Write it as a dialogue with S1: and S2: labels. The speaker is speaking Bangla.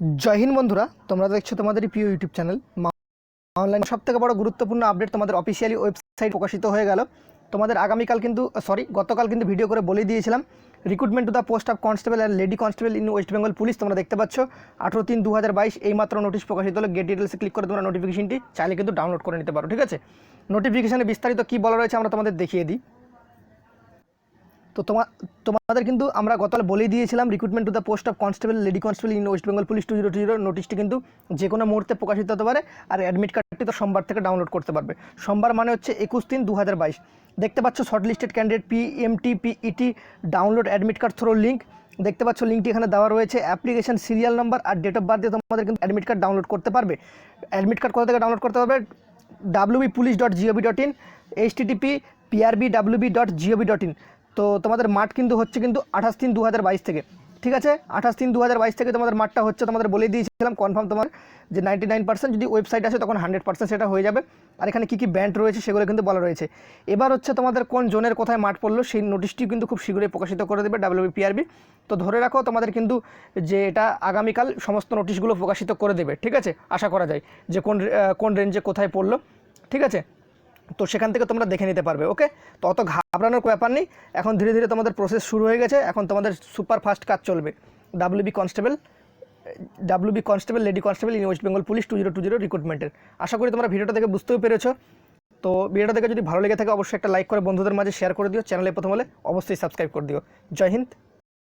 S1: জয় হিন্দ বন্ধুরা, তোমরা দেখছ তোমাদের প্রিয় ইউটিউব চ্যানেল। অনলাইন সব থেকে বড় গুরুত্বপূর্ণ আপডেট তোমাদের অফিসিয়ালি ওয়েবসাইট প্রকাশিত হয়ে গেল। তোমাদের আগামীকাল কিন্তু সরি গতকাল কিন্তু ভিডিও করে বলে দিয়েছিলাম recruitment to the post of constable and lady constable in West Bengal police তোমরা দেখতে পাচ্ছ। আঠেরো তিন দু হাজার বাইশ এই মাত্র নোটিশ প্রকাশিত হলো। গেট ডিটেলসে ক্লিক করে তোমরা নোটিফিকেশনটি চাইলে কিন্তু ডাউনলোড করে নিতে পারো, ঠিক আছে? নোটিফিকেশানে বিস্তারিত কী বলা রয়েছে আমরা তোমাদের দেখিয়ে দিই। তো তোমার তোমাদের কিন্তু আমরা গতকাল বলেই দিয়েছিলাম recruitment to the post of constable lady constable in West Bengal police two zero two zero নোটিশটি কিন্তু যে কোনো মুহূর্তে প্রকাশিত হতে পারে আর অ্যাডমিট কার্ডটি তো সোমবার থেকে ডাউনলোড করতে পারবে। সোমবার মানে হচ্ছে একুশ তিন দু হাজার বাইশ। দেখতে পাচ্ছ short listed candidate P M T P ET download admit card through link দেখতে পাচ্ছ লিঙ্কটি এখানে দেওয়া রয়েছে অ্যাপ্লিকেশন সিরিয়াল নাম্বার আর ডেট অফ বার্থ দিয়ে তোমাদের কিন্তু অ্যাডমিট কার্ড ডাউনলোড করতে পারবে। অ্যাডমিট কার্ড কোথা থেকে ডাউনলোড করতে পারবে? WB police dot GOV dot in HTTP PRB WB dot GOV dot in তো তোমাদের মাঠ কিন্তু হচ্ছে কিন্তু আঠাশ তিন দু থেকে, ঠিক আছে? আঠাশ তিন দু থেকে তোমাদের মাঠটা হচ্ছে তোমাদের বলে দিয়েছিলাম কনফার্ম তোমার যে নাইনটি যদি ওয়েবসাইট আসে তখন হান্ড্রেড সেটা হয়ে যাবে। আর এখানে কী কী ব্যান্ড রয়েছে সেগুলো কিন্তু বলা রয়েছে। এবার হচ্ছে তোমাদের কোন জোনের কোথায় মাঠ পড়ল সেই নোটিশটি কিন্তু খুব শীঘ্রই প্রকাশিত করে দেবে ডাব্লিউবিপিআরবি তো ধরে রাখো, তোমাদের কিন্তু যে এটা আগামীকাল সমস্ত নোটিশগুলো প্রকাশিত করে দেবে, ঠিক আছে? আশা করা যায় যে কোন কোন রেঞ্জে কোথায় পড়ল, ঠিক আছে? তো সেখান থেকে তোমরা দেখে নিতে পারবে ওকে তো অত ঘাবড়ানোর ব্যাপার নেই। এখন ধীরে ধীরে তোমাদের প্রসেস শুরু হয়ে গেছে। এখন তোমাদের সুপার ফাস্ট কাজ চলবে। WB constable WB constable lady constable in West Bengal police two zero two zero রিক্রুটমেন্টের আশা করি তোমরা ভিডিওটা থেকে বুঝতেও পেরেছ। তো ভিডিওটা থেকে যদি ভালো লেগে থাকে, অবশ্যই একটা লাইক করে বন্ধুদের মাঝে শেয়ার করে দিও। চ্যানেলে প্রথম হলে অবশ্যই সাবস্ক্রাইব করে দিও। জয় হিন্দ।